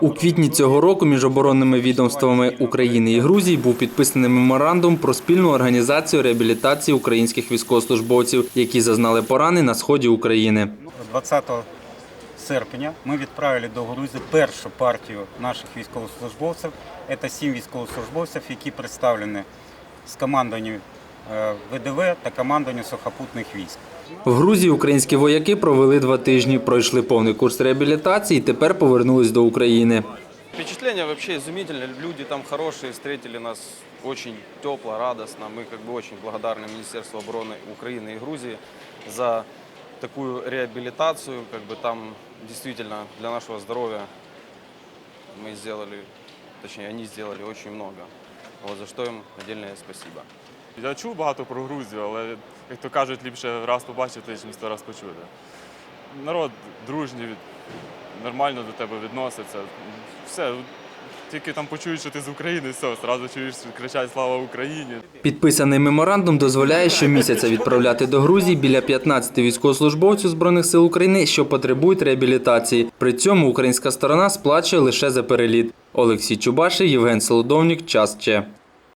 У квітні цього року між оборонними відомствами України і Грузії був підписаний меморандум про спільну організацію реабілітації українських військовослужбовців, які зазнали порани на сході України. 20 серпня ми відправили до Грузії першу партію наших військовослужбовців. Це сім військовослужбовців, які представлені з е, ВДВ та командуванням сухопутних військ. В Грузії українські вояки провели два тижні, пройшли повний курс реабілітації і тепер повернулись до України. Впечатление вообще изумительное. Люди там хорошие, встретили нас очень тепло, радостно. Мы как бы очень благодарны Министерству обороны Украины и Грузии за такую реабилитацию. Как бы там действительно для нашего здоровья мы сделали, точнее они сделали очень много. Вот за что им отдельное спасибо. Я чув багато про Грузію, але, як то кажуть, ліпше раз побачити, ніж сто раз почути. Народ дружній, нормально до тебе відноситься. Все, тільки там почують, що ти з України, все, одразу чуєш, кричать Слава Україні. Підписаний меморандум дозволяє щомісяця відправляти до Грузії біля 15 військовослужбовців збройних сил України, що потребують реабілітації. При цьому українська сторона сплачує лише за переліт. Олексій Чубаший, Євген Солодовнік, час Че.